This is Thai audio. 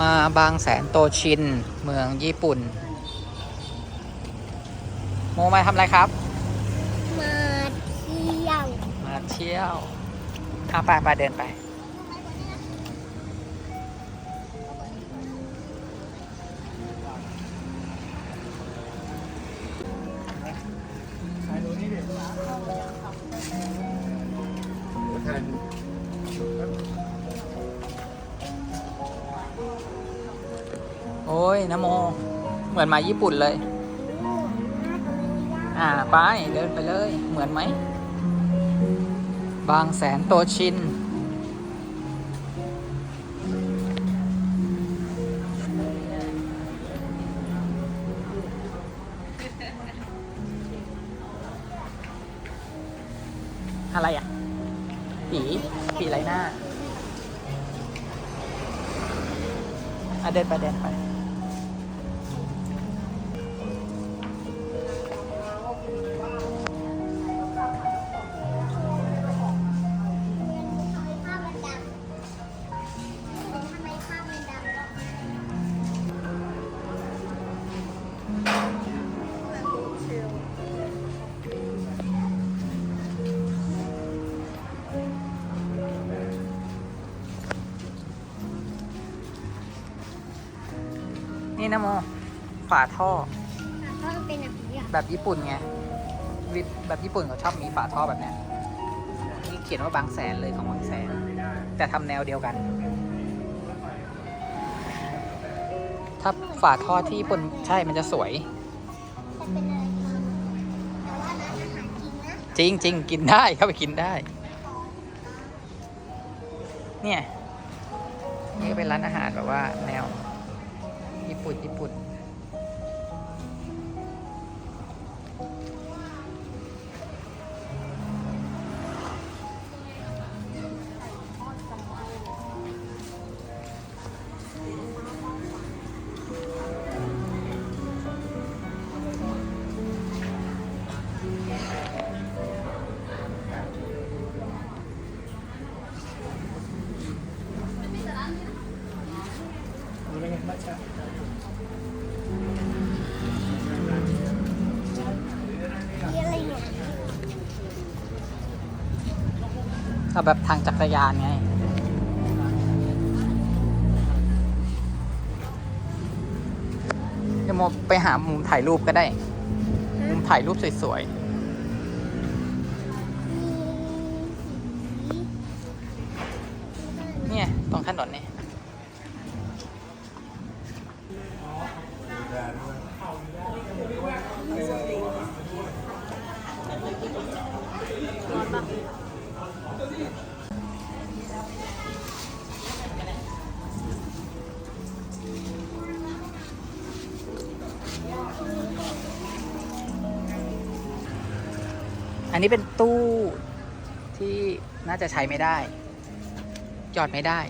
มาบางแสนโตชิน เมืองญี่ปุ่น โมมาทำอะไรครับ มาเที่ยว มาเที่ยวเอาไปไปเดินไป โอ้ยนโม เหมือนมาญี่ปุ่นเลย อ่า ไป เดินไปเลย เหมือนไหม บางแสนโตชิน อะไรอะ ผีผีไรหน้า อะเดินไปเดินไป นี่นะโม ฝาท่อเพราะมันเป็นแบบนี้อะแบบญี่ปุ่นไงวิแบบญี่ปุ่นเขาชอบมีฝาท่อแบบเนี้ยนี่เขียนว่าบางแสนเลยของบางแสน แต่ทำแนวเดียวกัน ถ้าฝาท่อที่ญี่ปุ่นใช่มันจะสวย แต่เป็นอะไรคะแต่ว่าร้านอาหารจริงนะจริงจริงกินได้เข้าไปกินได้ เนี่ย นี่ก็เป็นร้านอาหารแบบว่าแนวญี่ ปุ่นญี่ปุ่น เอาแบบทางจักรยานไง เดี๋ยวโมไปหามุมถ่ายรูปก็ได้ มุมถ่ายรูปสวยมีสีๆเนี่ย ตรงถนนนี่ อันนี้เป็นตู้ที่น่าจะใช้ไม่ได้ จอดไม่ได้